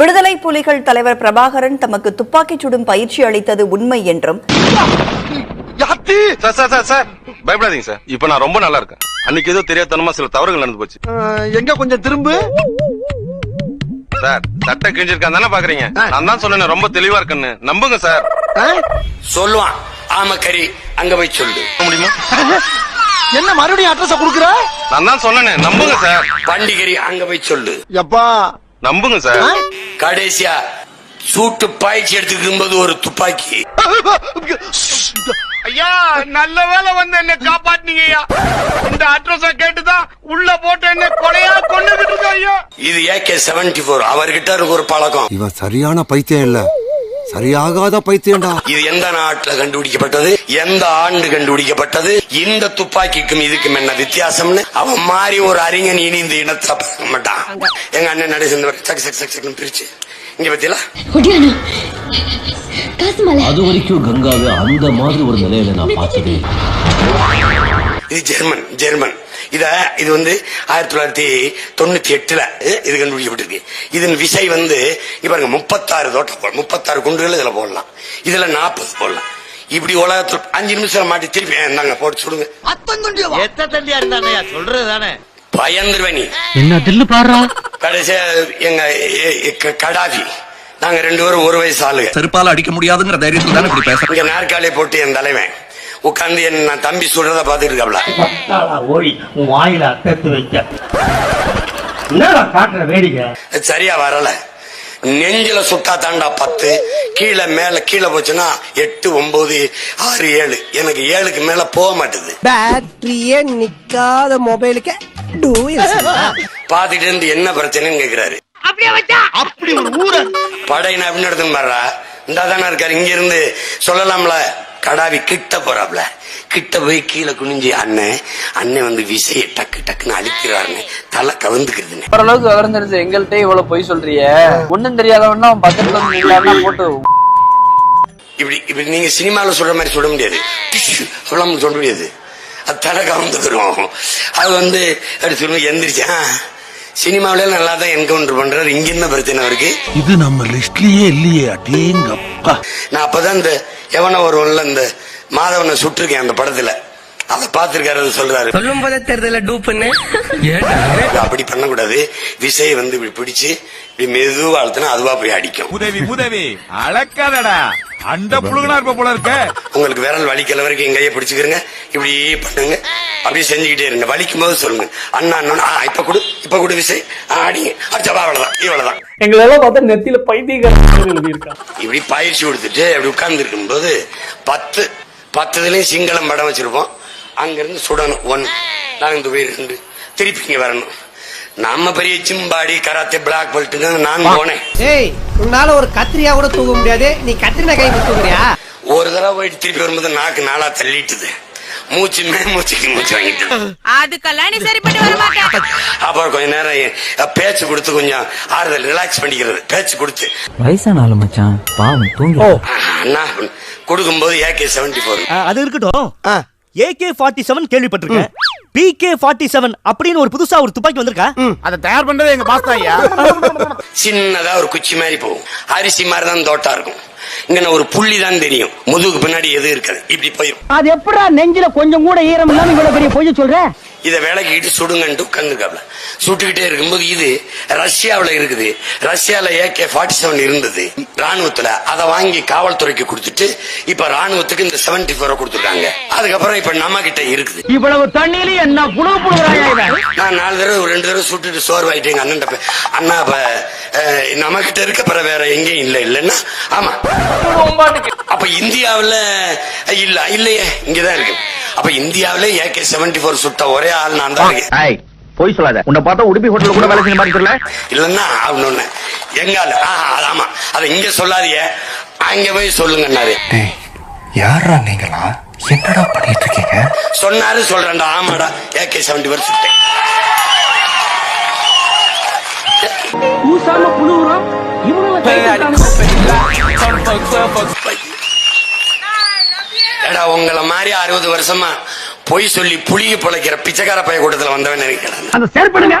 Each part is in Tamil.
விடுதலை புலிகள் தலைவர் பிரபாகரன் தமக்கு துப்பாக்கிச் சுடும் பயிற்சி அளித்தது உண்மை என்றும். பயப்படாதீங்க சார். இப்ப நான் ரொம்ப நல்லா இருக்கேன். அன்னைக்கு ஏதோ தெரியாதனமா சில தவறுகள் நடந்து போச்சு. எங்க கொஞ்சம் திரும்பு. சார் சட்டை கிழிஞ்சிருக்கான் தானே பாக்குறீங்க? நான் தான் சொன்னேன் ரொம்ப தெளிவா இருக்கேன்னு. நம்புங்க சார். சொல்லுவான். ஆமக்கறி அங்க போய் சொல்லு. முடியுமா? என்ன மறுபடியும் அட்ரஸ் குடுக்குற? நான் தான் சொன்னேன் நம்புங்க சார். பண்டிகரி அங்க போய் சொல்லு. எப்பா? நம்புங்க சார். கடைசியா சூட்டு பாய்ச்சி எடுத்துக்கும் போது ஒரு துப்பாக்கி. ஐயா நல்ல வேளை வந்து என்ன காப்பாத்தினீங்க ஐயா. இந்த அட்ரஸ கேட்டுதான் உள்ள போட்டு என்ன கொலையா கொண்டுகிட்டு இருக்க ஐயா. இது ஏகே செவன்டி போர் அவர்கிட்ட இருக்கு ஒரு பழக்கம். இவன் சரியான பைத்தியம் இல்ல. சரியாகாத பைத்தியம்டா. இது எந்த நாட்டுல கண்டுபிடிக்கப்பட்டது? எந்த ஆண்டு கண்டுபிடிக்கப்பட்டது? இந்த துப்பாக்கிக்கும் இதுக்கும் என்ன வித்தியாசம்னு? அவன் மாதிரி ஒரு அறிஞன் இனி இந்த இனத்துல பார்க்க மாட்டான். எங்க அண்ணன் நடை சேர்ந்தவர் சக் சக் சக் சக்னு பிரிச்சு. இங்க பத்தியல ஒடியானா காசு மலை. அது வரைக்கும் கங்காவை அந்த மாதிரி ஒரு நிலையில நான் பார்த்ததே. இது ஜெர்மன் ஜெர்மன். இத இது வந்து ஆயிரத்தி தொள்ளாயிரத்தி தொண்ணூத்தி எட்டுல இது கண்டுபிடிக்கப்பட்டிருக்கு. இதன் விசை வந்து இப்ப பாருங்க முப்பத்தாறு தோட்டம் முப்பத்தாறு குண்டுகள் இதுல போடலாம். இதுல நாற்பது போடலாம். இப்படி உலகத்துல அஞ்சு நிமிஷம் மாட்டி திருப்பி அஹ், இந்தாங்க போட்டு சுடுங்க. எத்த தண்டியா இருந்தானயா சொல்றது தானே பயந்துருவ நீ என்ன தில்லு பாடுறா? கடைசியா எங்க எ- எ- க- கடாவி. நாங்க ரெண்டு பேரும் ஒரு வயசு ஆளுங்க. செருப்பால அடிக்க முடியாதுங்கிற தைரியத்துல தானே இப்படி இங்க நாற்காலியை போட்டு என் தலைவன். உட்கார்ந்து என் நான் தம்பி சுடுறத பாத்துட்டு இருக்காப்ல. ஓடி உன் வாயில அத்தத்து வைக்க. என்னடா காட்டுற வேடிக்கை? சரியா வரல. நெஞ்சில சுட்டா தாண்டா பத்து கீழே மேல கீழே போச்சுன்னா எட்டு ஒன்பது ஆறு ஏழு. எனக்கு ஏழுக்கு மேல போக மாட்டுது. பேட்டரியே நிக்காத மொபைலுக்கு பாத்துட்டு இருந்து என்ன பிரச்சனைன்னு கேக்குறாரு. அப்படி ஒரு ஊர படையின அப்படின்னு எடுத்துன்னு பாடுறா இந்த தானே இருக்காரு. இங்க இருந்து சொல்லலாம்ல. கடாவி கிட்ட போறாப்ல. கிட்ட போய் கீழே குனிஞ்சு அண்ணன் அண்ணன் வந்து விசையை டக்கு டக்குன்னு அழிக்கிறாருன்னு தலை கவுந்துக்குதுன்னு ஓரளவுக்கு விவரம் எங்கள்கிட்ட இவ்வளவு பொய் சொல்றிய. ஒண்ணும் தெரியாதவன்னா பக்கத்துல நில்லான்னா போட்டு இப்படி இப்படி நீங்க சினிமாவில் சொல்ற மாதிரி சொல்ல முடியாது. டிஷ்யூ அவ்வளவு சொல்ல முடியாது. அது தலை கவுந்துக்கிறோம் அது வந்து அப்படி சொல்லுங்க எந்திரிச்சா சினிமாவில நல்லா தான் என்கவுண்டர் பண்றாரு. இங்க என்ன பிரச்சனை இருக்கு இது நம்ம லிஸ்ட்லயே இல்லையே அடேங்கப்பா. நான் அப்பதான் இந்த எவன வருவன்ல இந்த மாதவனை சுட்டிருக்கேன் அந்த படத்துல. அதை பார்த்திருக்காரு சொல்றாரு. சொல்லும் போதே தெரியல டூப்புன்னு. அப்படி பண்ணக்கூடாது? விசையை வந்து இப்படி பிடிச்சு இப்படி மெதுவா அழுத்தினா அதுவா போய் அடிக்கும். உதவி உதவி. அளக்காதடா அண்ட புழுகனா இருப்ப போல இருக்க. உங்களுக்கு விரல் வலிக்கல வரைக்கும் என் கையை பிடிச்சுக்கிறங்க. இப்படி பண்ணுங்க. அப்படியே செஞ்சுக்கிட்டே இருங்க. வலிக்கும் போது சொல்லுங்க அண்ணா அண்ணா ஆ, இப்ப கொடு. இப்ப கொடு விசை ஆ, அடிங்க அடிச்சா அவ்வளவுதான் இவ்வளவுதான். எங்களெல்லாம் பார்த்தா நெத்தியில பைத்தியக்காரன் எழுதியிருக்கான். இப்படி பயிற்சி கொடுத்துட்டு அப்படி உட்கார்ந்து இருக்கும்போது பத்து பத்து இதுலயும் சிங்களம் படம் வச்சிருப்போம். அங்கிருந்து சுடணும் ஒன் நாங்க போய் ரெண்டு திருப்பி இங்க வரணும். நம்ம பெரிய சிம்பாடி கராத்தே பிளாக் பெல்ட்டுங்க நான் போனேன். ஏய் உன்னால ஒரு கத்திரியா கூட தூக்க முடியாது. நீ கத்திரினா கை தூக்குறியா ஒரு தடவை போயிட்டு திருப்பி வரும்போது நாக்கு நாளா தள்ளிட்டுது. மூச்சு மே மூச்சுக்கு மூச்சு வாங்கிட்டு. அதுக்கெல்லாம் நீ சரிப்பட்டு வர மாட்டேன் அப்புறம் கொஞ்ச நேரம் பேச்சு கொடுத்து கொஞ்சம் ஆறுதல் ரிலாக்ஸ் பண்ணிக்கிறது. பேச்சு கொடுத்து. வயசான ஆளு மச்சான் பாவம் தூங்கி அண்ணா கொடுக்கும்போது ஏகே செவன்டி ஃபோர் அது இருக்கட்டும். ஏகே ஃபார்ட்டி செவன் கேள்விப்பட்டிருக்கேன். பிகே ஃபார்ட்டி செவன் அப்படின்னு ஒரு புதுசா ஒரு துப்பாக்கி வந்திருக்கா? அதை தயார் பண்றது எங்க பாஸ்தா ஐயா? சின்னதா ஒரு குச்சி மாதிரி போகும். அரிசி மாதிரி தான் தோட்டா இருக்கும். இங்க ஒரு புள்ளி தான் தெரியும். முதுகுக்கு பின்னாடி எது இருக்காது? இப்படி போயிடும் அது எப்படா நெஞ்சில கொஞ்சம் கூட ஈரம் இல்லாம இவ்வளவு பெரிய பொய்ய சொல்ற? இதை விளக்கிட்டு சுடுங்கன்ட்டு உட்காந்துருக்காப்ல சுட்டுக்கிட்டே இருக்கும்போது இது ரஷ்யாவுல இருக்குது. ரஷ்யால ஏகே ஃபார்ட்டி செவன் இருந்தது. ராணுவத்துல அதை வாங்கி காவல்துறைக்கு கொடுத்துட்டு இப்ப ராணுவத்துக்கு இந்த செவன்டி ஃபோரை கொடுத்துருக்காங்க. அதுக்கப்புறம் இப்ப நம்ம கிட்ட இருக்குது. இவ்வளவு தண்ணியில என்ன புழு நான் நாலு தடவை ரெண்டு தடவை சுட்டுட்டு சோர்வாயிட்டு எங்க அண்ணன் அண்ணா இப்ப நம்ம கிட்ட இருக்க பிற வேற எங்கேயும் இல்ல இல்லைன்னா? ஆமா. அப்ப இந்தியாவுல இல்ல இல்லையே இங்கதான் இருக்கு. அப்ப இந்தியாவுல ஏகே செவன்டி போர் சுட்ட ஒரே ஆள் நான் தான் இருக்கேன். போய் சொல்லாத. உன்னை பார்த்தா உடுப்பி ஹோட்டல் கூட வேலை செஞ்ச மாதிரி தெரியல? இல்லன்னா அவனு எங்கால? ஆ, அது ஆமா. அதை இங்க சொல்லாதீங்க. அங்க போய் சொல்லுங்கன்னாரு. யாரா நீங்களா? என்னடா பண்ணிட்டு இருக்கீங்க? சொன்னாரு சொல்றேன்டா. ஆமாடா. AK seventy four சுட்டேன். பூசாம புழுகுறோம் ஏடா உங்களை மாதிரி அறுபது வருஷமா பொய் சொல்லி புளிய பிழைக்கிற பிச்சைக்கார பைய கூட்டத்துல வந்தவன் நினைக்கிறேன். அந்த செயற்படுங்க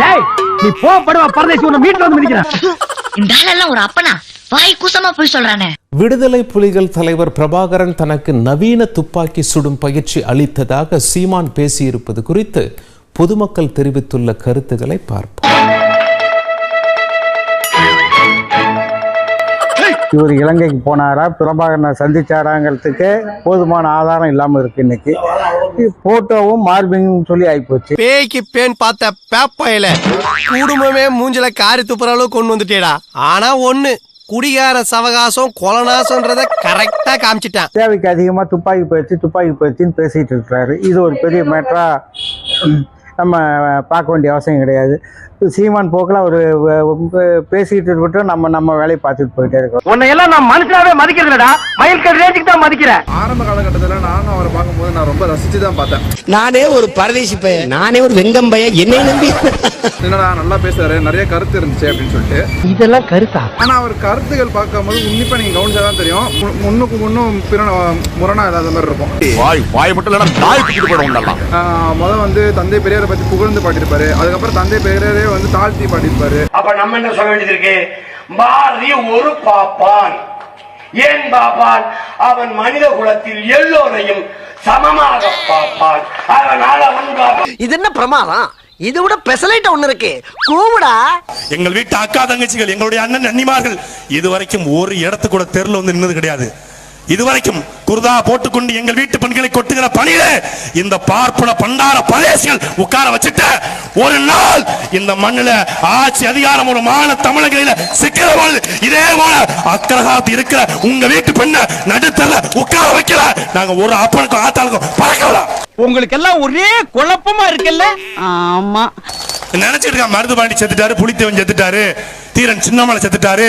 டேய் நீ போ படுவா பரதேசி உன்னை வீட்டுல வந்து மிதிக்கிறேன். இந்த ஆளெல்லாம் ஒரு அப்பனா? வாய் கூசமா போய் சொல்றானே. விடுதலை புலிகள் தலைவர் பிரபாகரன் தனக்கு நவீன துப்பாக்கி சுடும் பயிற்சி அளித்ததாக சீமான் பேசியிருப்பது குறித்து பொதுமக்கள் தெரிவித்துள்ள கருத்துக்களை பார்ப்போம். இவர் இலங்கைக்கு போனாரா பிரபாகரனை சந்திச்சாராங்கிறதுக்கு போதுமான ஆதாரம் இல்லாம இருக்கு இன்னைக்கு. போட்டோவும் மார்பிங்கும் சொல்லி ஆயிப்போச்சு. பேய்க்கு பேன் பார்த்த பேப்பையில குடும்பமே மூஞ்சில காரி துப்புற அளவுக்கு கொண்டு வந்துட்டேடா. ஆனா ஒண்ணு குடிகார சவகாசம் கொலநாசம்ன்றத கரெக்டா காமிச்சிட்டான். தேவைக்கு அதிகமா துப்பாக்கி பயிற்சி துப்பாக்கி பயிற்சின்னு பேசிட்டு இருக்கிறாரு. இது ஒரு பெரிய மேட்டரா நம்ம பார்க்க வேண்டிய அவசியம் கிடையாது. சீமான் போக்கில் அவர் பேசிட்டு இருக்கட்டும் நம்ம நம்ம வேலையை பார்த்துட்டு போயிட்டே இருக்கோம் உன்னை எல்லாம் நான் மனுஷனாவே மதிக்கிறதுலடா மயில்கல் ரேஞ்சுக்கு தான் மதிக்கிறேன். ஆரம்ப காலகட்டத்தில் நானும் அவரை பார்க்கும்போது நான் ரொம்ப ரசிச்சு தான் பார்த்தேன். நானே ஒரு பரதேசி பையன். நானே ஒரு வெங்கம் பையன். என்னை நம்பி. என்னடா நல்லா பேசுறாரு. நிறைய கருத்து இருந்துச்சு அப்படின்னு சொல்லிட்டு. இதெல்லாம் கருத்தா? ஆனா அவர் கருத்துகள் பார்க்கும்போது உன்னிப்பா நீங்க கவனிச்சாதான் தெரியும். முன்னுக்கு முன்னும் பிற முரணா இல்லாத மாதிரி இருக்கும். வாய் வாய் மட்டும் இல்ல நாய் போயிடும் ஆஹ் முத வந்து தந்தை பெரியாரை பத்தி புகழ்ந்து பாட்டிருப்பாரு அதுக்கப்புறம் தந்தை பெரியாரே வந்து தாழ்த்தி பாட்டிருப்பாரு அப்ப நம்ம என்ன சொல்ல வேண்டியது இருக்கு? பாரதி ஒரு பாப்பான். ஏன் பாப்பான்? அவன் மனித குலத்தில் எல்லோரையும் சமமாக பார்ப்பான். அதனால அவன் பாப்பான் இது என்ன பிரமாதம்? இது விட பெசலைட் ஒண்ணு இருக்கு. கூவுடா. எங்கள் வீட்டு அக்கா தங்கச்சிகள் எங்களுடைய அண்ணன் அண்ணிமார்கள் இதுவரைக்கும் ஒரு இடத்து கூட தெருல வந்து நின்னது கிடையாது. இதுவரைக்கும் குர்தா போட்டுக்கொண்டு எங்கள் வீட்டு பெண்களை கொட்டுகிற பணியில இந்த பார்ப்பன பண்டார பரேசிகள் உட்கார வச்சுட்ட ஒரு நாள் இந்த மண்ணுல ஆட்சி அதிகாரம் ஒரு மான தமிழகையில சிக்கிற இதே போல அக்கரகாத்து இருக்கிற உங்க வீட்டு பெண்ணை நடுத்தல உட்கார வைக்கல. நாங்க ஒரு அப்பனுக்கும் ஆத்தாளுக்கும் பறக்கலாம் உங்களுக்கு எல்லாம் ஒரே குழப்பமா இருக்குல்ல? ஆமா. நினைச்சிட்டு இருக்கான். மருது பாண்டி செத்துட்டாரு புலித்தேவன் செத்துட்டாரு தீரன் சின்னமலை செத்துட்டாரு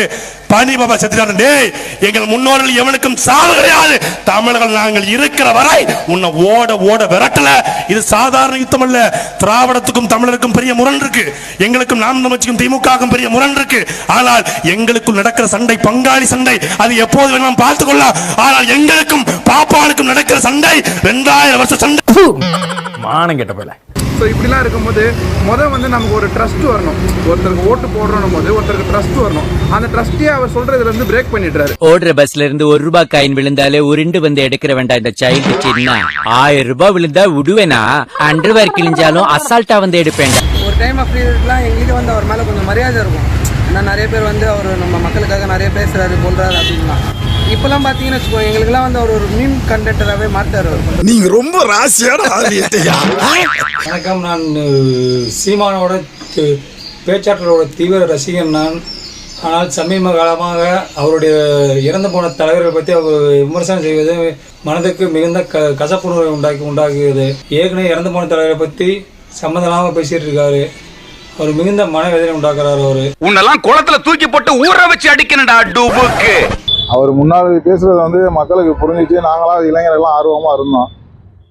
பாண்டி பாபா செத்துட்டாரு. டேய் எங்கள் முன்னோர்கள் எவனுக்கும் சாவு கிடையாது. தமிழர்கள் நாங்கள் இருக்கிற வரை உன்னை ஓட ஓட விரட்டல. இது சாதாரண யுத்தம் அல்ல. திராவிடத்துக்கும் தமிழருக்கும் பெரிய முரண் இருக்கு. எங்களுக்கும் நாம் நமச்சிக்கும் திமுகவுக்கும் பெரிய முரண் இருக்கு. ஆனால் எங்களுக்குள் நடக்கிற சண்டை பங்காளி சண்டை அது எப்போது வேணாலும் பார்த்துக் கொள்ளலாம். ஆனால் எங்களுக்கும் பாப்பானுக்கும் நடக்கிற சண்டை ரெண்டாயிரம் வருஷ சண்டை. மானம் கெட்ட போல ஸோ இப்படிலாம் இருக்கும்போது முத வந்து நமக்கு ஒரு ட்ரஸ்ட் வரணும். ஒருத்தருக்கு ஓட்டு போடுறோம் போது ஒருத்தருக்கு ட்ரஸ்ட் வரணும். அந்த ட்ரஸ்டியை அவர் சொல்றதுல இருந்து பிரேக் பண்ணிடுறாரு. ஓடுற பஸ்ல இருந்து ஒரு ரூபாய் காயின் விழுந்தாலே உருண்டு வந்து எடுக்கிற வேண்டாம் இந்த சைல்டு சின்ன. ஆயிரம் ரூபாய் விழுந்தா விடுவேனா? அண்டர்வேர் கிழிஞ்சாலும் அசால்ட்டா வந்து எடுப்பேன் ஒரு டைம் ஆஃப் பீரியட்லாம் எங்களுக்கு வந்து அவர் மேலே கொஞ்சம் மரியாதை இருக்கும். ஏன்னா நிறைய பேர் வந்து அவர் நம்ம மக்களுக்காக நிறைய பேசுறாரு சொல்றாரு அப்படின்லாம் இப்போலாம் பார்த்தீங்கன்னு வச்சுக்கோங்க எங்களுக்குலாம் வந்து அவர் ஒரு மீம் கண்டக்டராகவே மாட்டார் அவர். நீங்க ரொம்ப ராசியான வணக்கம் நான் சீமானோட பேச்சாற்றலோட தீவிர ரசிகன் நான். ஆனால் சமீப காலமாக அவருடைய இறந்து போன தலைவர்களை பற்றி அவர் விமர்சனம் செய்வது மனதுக்கு மிகுந்த க கசப்புணர்வை உண்டாக்கி உண்டாக்குகிறது. ஏற்கனவே இறந்து போன தலைவரை பற்றி சம்மந்தமாக பேசிட்டு இருக்காரு. அவர் மிகுந்த மனவேதனை உண்டாக்குறாரு அவர். உன்னெல்லாம் குளத்துல தூக்கி போட்டு ஊற வச்சு அடிக்கணும்டா டூபுக்கு. அவர் முன்னாள் பேசுறது வந்து மக்களுக்கு புரிஞ்சிச்சு. நாங்களாம் அது இளைஞர்கள்லாம் ஆர்வமா இருந்தோம்.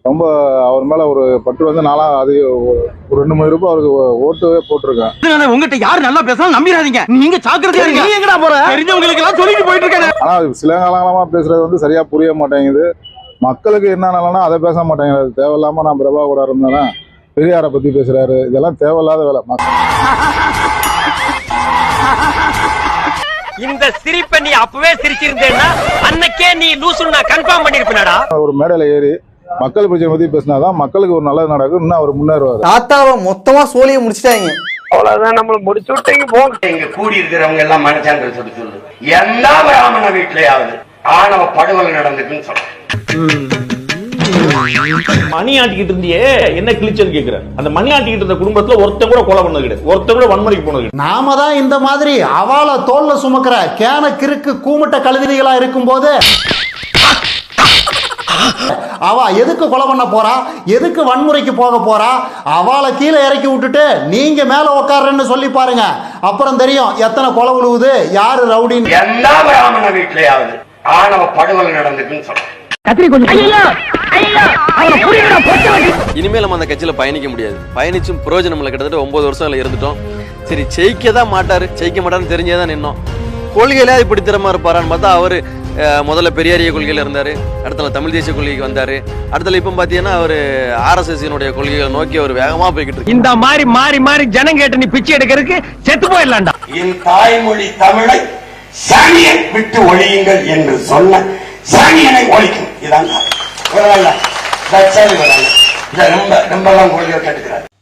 ரொம்ப அவர் மேல ஒரு பற்று வந்து நான்லாம் அது ஒரு ரெண்டு மணி ரூபாய் அவருக்கு ஓட்டுவே போட்டிருக்கேன். உங்ககிட்ட யாரு நல்லா பேசலாம் நம்பிடாதீங்க. நீங்க சாக்கிரதையா இருங்க. நீ எங்கடா போற? தெரிஞ்சவங்களுக்கு எல்லாம் சொல்லிட்டு போயிட்டு இருக்காரு ஆனா சில காலங்களமா பேசுறது வந்து சரியா புரிய மாட்டேங்குது. மக்களுக்கு என்ன நிலனா அதை பேச மாட்டேங்குது. தேவையில்லாம நான் பிரபா கூட இருந்தேன்னா பெரியாரை பத்தி பேசுறாரு. இதெல்லாம் தேவையில்லாத வேலை. இந்த சிரிப்பை நீ அப்பவே சிரிச்சிருந்தேன்னா அன்னைக்கே நீ லூசுன்னு நான் கன்ஃபார்ம் பண்ணிருப்பேனடா. ஒரு மேடையில ஏறி மக்கள் பிரச்சனை பத்தி பேசினாதான் மக்களுக்கு ஒரு நல்லது நடக்கும். இன்னும் அவர் முன்னேறுவார். தாத்தாவை மொத்தமா சோழியை முடிச்சிட்டாங்க. அவ்வளவுதான் நம்மள முடிச்சு விட்டீங்க போங்க இங்க கூடி இருக்கிறவங்க எல்லாம் மனசான்ற சொல்லி சொல்லு. எந்த பிராமண வீட்லயாவது ஆணவ படுகொலை நடந்துக்குன்னு சொல்றேன் மணி ஆட்டிக்கிட்டு இருந்தியே என்ன கிழிச்சன்னு கேக்குறேன் அந்த மணி ஆட்டிக்கிட்டு இருந்த குடும்பத்துல ஒருத்தன் கூட கொலை பண்ணது கிடையாது. ஒருத்தன் கூட வன்முறைக்கு போனது நாம தான் இந்த மாதிரி அவால தோல்ல சுமக்கிற கேன கிறுக்கு கூமுட்ட கழுதிகளா இருக்கும்போது அவ எதுக்கு கொலை பண்ண போறா? எதுக்கு வன்முறைக்கு போக போறா? அவளை கீழே இறக்கி விட்டுட்டு நீங்க மேல உட்காருன்னு சொல்லி பாருங்க. அப்புறம் தெரியும் எத்தனை கொலை விழுவுது யாரு ரவுடின்னு. எந்த பிராமண வீட்லயாவது ஆணவ படுகொலை நடந்துக்குன்னு சொல்றேன் இனிமேல் நம்ம அந்த கட்சியில பயணிக்க முடியாது. பயணிச்சும் பிரயோஜனம் இல்லை. கிட்டத்தட்ட ஒன்பது வருஷம் அதுல இருந்துட்டோம். சரி ஜெயிக்க தான் மாட்டாரு. ஜெயிக்க மாட்டாருன்னு தெரிஞ்சே தான் நின்னோம். கொள்கையில இப்படி திறமா இருப்பாரான்னு பார்த்தா அவரு முதல்ல பெரியாரிய கொள்கையில இருந்தாரு. அடுத்தல தமிழ் தேசிய கொள்கைக்கு வந்தாரு. அடுத்தல இப்ப பாத்தீங்கன்னா அவரு ஆர்எஸ்எஸ் கொள்கைகளை நோக்கி அவர் வேகமா போய்கிட்டு இருக்கு. இந்த மாதிரி மாறி மாறி ஜனம் கேட்டு நீ பிச்சை எடுக்கிறதுக்கு செத்து போயிடலாம்டா. என் தாய்மொழி தமிழை சாணியன் விட்டு ஒழியுங்கள் என்று சொன்ன சாணியனை ஒழிக்கும்.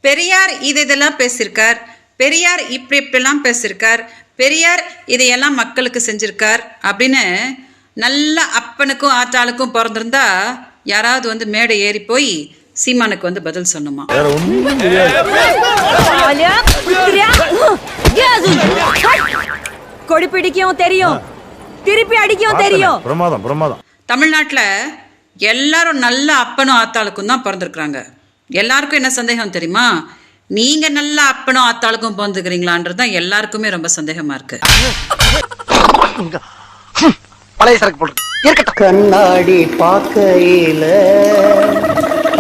பெரியார் இது இதெல்லாம் பேசியிருக்கார் பெரியார் இப்படி இப்படிலாம் பேசியிருக்கார் பெரியார் இதையெல்லாம் மக்களுக்கு செஞ்சிருக்கார் அப்படின்னு நல்ல அப்பனுக்கும் ஆத்தாளுக்கும் பிறந்திருந்தா யாராவது வந்து மேடை ஏறி போய் சீமானுக்கு வந்து பதில் சொன்னோமா? கொடி பிடிக்கவும் தெரியும். திருப்பி அடிக்கவும் தெரியும். பிரமாதம் பிரமாதம். தமிழ்நாட்டில் எல்லாரும் நல்ல அப்பனும் ஆத்தாளுக்கும் தான் பிறந்திருக்கிறாங்க. எல்லாருக்கும் என்ன சந்தேகம் தெரியுமா? நீங்க நல்ல அப்பனும் ஆத்தாளுக்கும் பிறந்துக்கிறீங்களான்றது தான் எல்லாருக்குமே ரொம்ப சந்தேகமா இருக்கு. பழைய சரக்கு போட்டு கண்ணாடி பார்க்கையில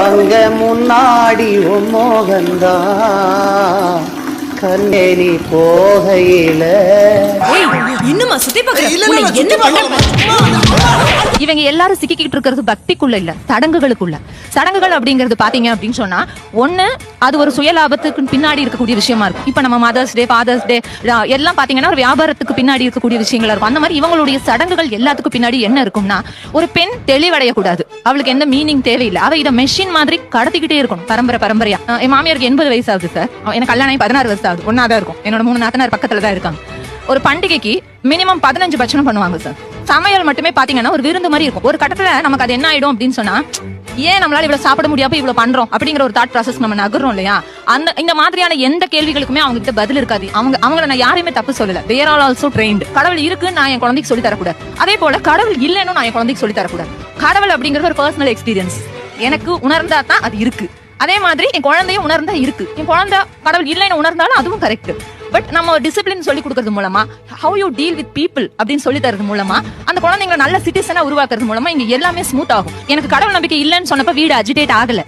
அங்க முன்னாடி உன் கண்ணேரி போகையில இன்னுமா சுத்தி இவங்க எல்லாரும் சிக்கிக்கிட்டு இருக்கிறது பக்திக்குள்ள இல்ல சடங்குகளுக்குள்ள. சடங்குகள் அப்படிங்கிறது பாத்தீங்க அப்படின்னு சொன்னா ஒண்ணு அது ஒரு சுயலாபத்துக்கு பின்னாடி இருக்கக்கூடிய விஷயமா இருக்கும். இப்ப நம்ம மதர்ஸ் டே ஃபாதர்ஸ் டே எல்லாம் பாத்தீங்கன்னா ஒரு வியாபாரத்துக்கு பின்னாடி இருக்கக்கூடிய விஷயங்களா இருக்கும். அந்த மாதிரி இவங்களுடைய சடங்குகள் எல்லாத்துக்கும் பின்னாடி என்ன இருக்கும்னா ஒரு பெண் தெளிவடைய கூடாது. அவளுக்கு எந்த மீனிங் தேவையில்லை. அவ இதை மெஷின் மாதிரி கடத்திக்கிட்டே இருக்கணும் பரம்பரை பரம்பரையா. என் மாமியாருக்கு எண்பது வயசு ஆகுது சார் எனக்கு கல்யாணம் பதினாறு வயசு ஆகுது ஒன்னா தான் இருக்கும். என்னோட மூணு நாத்தனார் பக்கத்துல தான் இருக்காங்க. ஒரு பண்டிகைக்கு மினிமம் பதினஞ்சு பட்சணம் பண்ணுவாங்க சார் சமையல் மட்டுமே பாத்தீங்கன்னா ஒரு விருந்து மாதிரி இருக்கும். ஒரு கட்டத்துல நமக்கு அது என்ன ஆயிடும் அப்படின்னு சொன்னா ஏன் நம்மளால இவ்வளவு சாப்பிட முடியாம இவ்வளவு பண்றோம் அப்படிங்கிற ஒரு தாட் ப்ராசஸ் நம்ம நகர்றோம் இல்லையா? அந்த இந்த மாதிரியான எந்த கேள்விகளுக்குமே அவங்க கிட்ட பதில் இருக்காது. அவங்க அவங்கள நான் யாரையுமே தப்பு சொல்லல. தேர் ஆல் ஆல்சோ ட்ரெயின்ட் கடவுள் இருக்குன்னு நான் என் குழந்தைக்கு சொல்லி தரக்கூடாது. அதே போல கடவுள் இல்லைன்னு நான் என் குழந்தைக்கு சொல்லி தரக்கூடாது. கடவுள் அப்படிங்கிறது ஒரு பர்சனல் எக்ஸ்பீரியன்ஸ் எனக்கு உணர்ந்தா தான் அது இருக்கு. அதே மாதிரி என் குழந்தையும் உணர்ந்தா இருக்கு. என் குழந்தை கடவுள் இல்லைன்னு உணர்ந்தாலும் அதுவும் கரெக்ட் பட் நம்ம டிசிப்ளின் சொல்லி கொடுக்கறது மூலமா how you deal with people அப்படின்னு சொல்லி தரது மூலமா அந்த குழந்தைங்களை நல்ல சிட்டிசனா உருவாக்குறது மூலமா இங்க எல்லாமே ஸ்மூத் ஆகும். எனக்கு கடவுள் நம்பிக்கை இல்லைன்னு சொன்னப்ப வீடு அஜிடேட் ஆகல.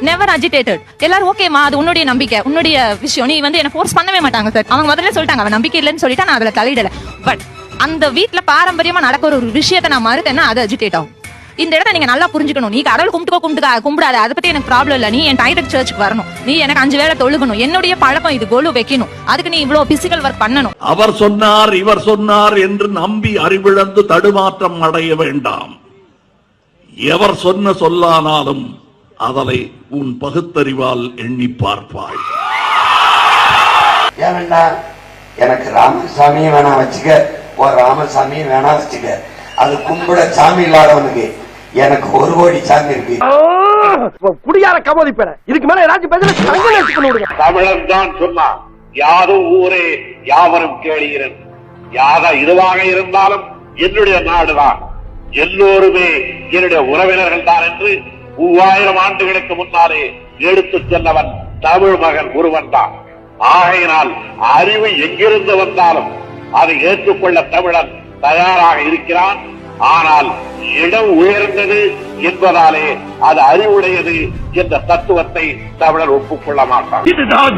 நெவர் அஜிடேட்டட் எல்லாரும் ஓகேமா அது உன்னுடைய நம்பிக்கை உன்னுடைய விஷயம். நீ வந்து என்ன ஃபோர்ஸ் பண்ணவே மாட்டாங்க சார் அவங்க முதல்ல சொல்லிட்டாங்க அவன் நம்பிக்கை இல்லைன்னு சொல்லிட்டா நான் அதுல தலையிடல. பட் அந்த வீட்டுல பாரம்பரியமா நடக்கிற ஒரு விஷயத்த நான் மறுத்தேன்னா அது அஜிடேட் ஆகும். இந்த இடத்த நீங்க நல்லா புரிஞ்சுக்கணும். நீ கடவுள் கும்பிட்டுக்கோ கும்பிட்டுக்கா கும்பிடாத. அதை பத்தி எனக்கு ப்ராப்ளம் இல்ல. நீ என் டைரக்ட் சர்ச்சுக்கு வரணும். நீ எனக்கு அஞ்சு வேளை தொழுகணும். என்னுடைய பழக்கம் இது கோலு வைக்கணும். அதுக்கு நீ இவ்வளவு பிசிக்கல் ஒர்க் பண்ணணும். அவர் சொன்னார் இவர் சொன்னார் என்று நம்பி அறிவிழந்து தடுமாற்றம் அடைய வேண்டாம். எவர் சொன்ன சொல்லானாலும் அதனை உன் பகுத்தறிவால் எண்ணி பார்ப்பாய். ஏன் எனக்கு ராமசாமியும் வேணா வச்சுக்க. ஒரு ராமசாமியும் வேணா வச்சுக்க. அது கும்பிட சாமி இல்லாதவனுக்கு எனக்கு ஒரு கோடி சாமி இருக்கு. குடியார கபோதி பேர. இதுக்கு மேல ஏதாச்சும் பேசுற தமிழன் தான் சொன்னான் யாதும் ஊரே யாவரும் கேளுகிறேன். யாதா இதுவாக இருந்தாலும் என்னுடைய நாடுதான். எல்லோருமே என்னுடைய உறவினர்கள் தான் என்று மூவாயிரம் ஆண்டுகளுக்கு முன்னாலே எடுத்துச் சென்றவன் தமிழ் மகன் ஒருவன் தான். ஆகையினால் அறிவு எங்கிருந்து வந்தாலும் அதை ஏற்றுக்கொள்ள தமிழன் தயாராக இருக்கிறான். ஆனால் இடம் உயர்ந்தது என்பதாலே அது அறிவுடையது என்ற தத்துவத்தை தமிழர் ஒப்புக்கொள்ள மாட்டார். இதுதான்